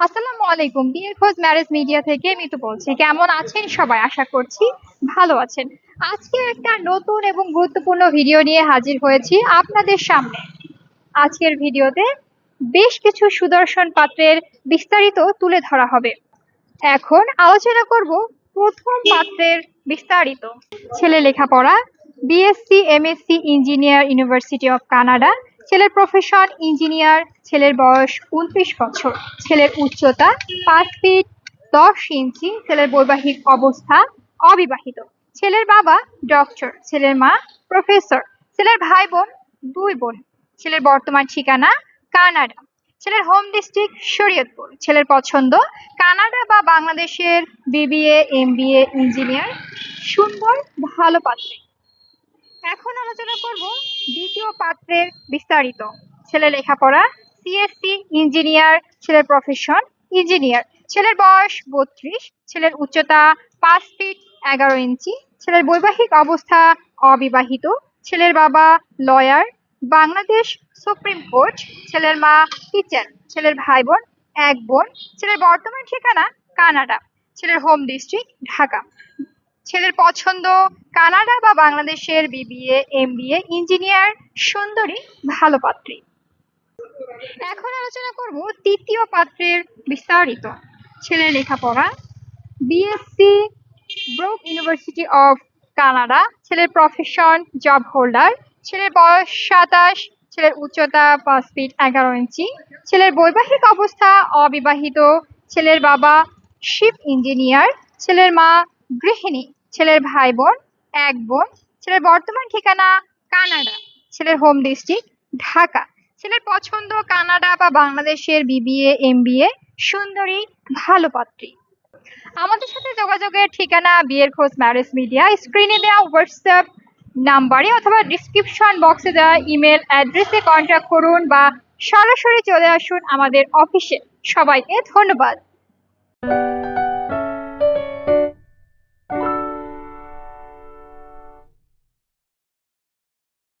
আসসালামু আলাইকুম বিয়ের খোঁজ ম্যারেজ মিডিয়া থেকে মিতু বলছি। কেমন আছেন সবাই? আশা করছি ভালো আছেন। আজকে একটা নতুন এবং গুরুত্বপূর্ণ ভিডিও নিয়ে হাজির হয়েছি আপনাদের সামনে। আজকের ভিডিওতে বেশ কিছু সুদর্শন পাত্রের বিস্তারিত তুলে ধরা হবে। এখন আলোচনা করব প্রথম পাত্রের বিস্তারিত। ছেলে লেখাপড়া BSc MSc engineer university of Canada ছেলের প্রফেশন ইঞ্জিনিয়ার ছেলের বয়স উনত্রিশ বছর। ছেলের উচ্চতা পাঁচ ফিট দশ ইঞ্চি ছেলের বৈবাহিক অবস্থা অবিবাহিত। ছেলের বাবা ডক্টর ছেলের মা প্রফেসর ছেলের ভাই বোন দুই বোন। ছেলের বর্তমান ঠিকানা কানাডা। ছেলের হোম ডিস্ট্রিক্ট শরীয়তপুর। ছেলের পছন্দ কানাডা বা বাংলাদেশের বিবিএ এমবিএ ইঞ্জিনিয়ার সুন্দর, ভালো পাত্রে। এখন আলোচনা করব দ্বিতীয় পাত্রের বিস্তারিত। ছেলে লেখাপড়া সিএসসি ইঞ্জিনিয়ার ছেলের প্রফেশন ইঞ্জিনিয়ার ছেলের বয়স বত্রিশ, ছেলের উচ্চতা পাঁচ ফিট এগারো ইঞ্চি, ছেলের বৈবাহিক অবস্থা অবিবাহিত, ছেলের বাবা লয়ার বাংলাদেশ সুপ্রিম কোর্ট, ছেলের মা টিচার ছেলের ভাই বোন এক বোন, ছেলের বর্তমান ঠিকানা কানাডা, ছেলের হোম ডিস্ট্রিক্ট ঢাকা। ছেলের পছন্দ, কানাডা বা বাংলাদেশের বিবিএ, এমবিএ, ইঞ্জিনিয়ার, সুন্দরী, ভালো পাত্রী। এখন আলোচনা করব তৃতীয় পাত্রের বিস্তারিত। ছেলের লেখাপড়া BSc Brock university of Canada ছেলের প্রফেশন জব হোল্ডার ছেলের বয়স সাতাশ, ছেলের উচ্চতা পাঁচ ফিট এগারো ইঞ্চি, ছেলের বৈবাহিক অবস্থা অবিবাহিত, ছেলের বাবা শিপ ইঞ্জিনিয়ার ছেলের মা গৃহিণী। ছেলের ভাই বোন এক বোন, ছেলের বর্তমান ঠিকানা কানাডা, ছেলের হোম ডিস্ট্রিক্ট ঢাকা, ছেলের পছন্দ কানাডা বা বাংলাদেশের বিবিএ এমবিএ সুন্দরী, ভালো পাত্রী। আমাদের সাথে যোগাযোগের ঠিকানা বিয়ের খোঁজ ম্যারেজ মিডিয়া স্ক্রিনে দেওয়া হোয়াটসঅ্যাপ নাম্বারে অথবা ডিসক্রিপশন বক্সে দেওয়া ইমেল অ্যাড্রেসে কন্ট্যাক্ট করুন বা সরাসরি চলে আসুন আমাদের অফিসে সবাইকে ধন্যবাদ।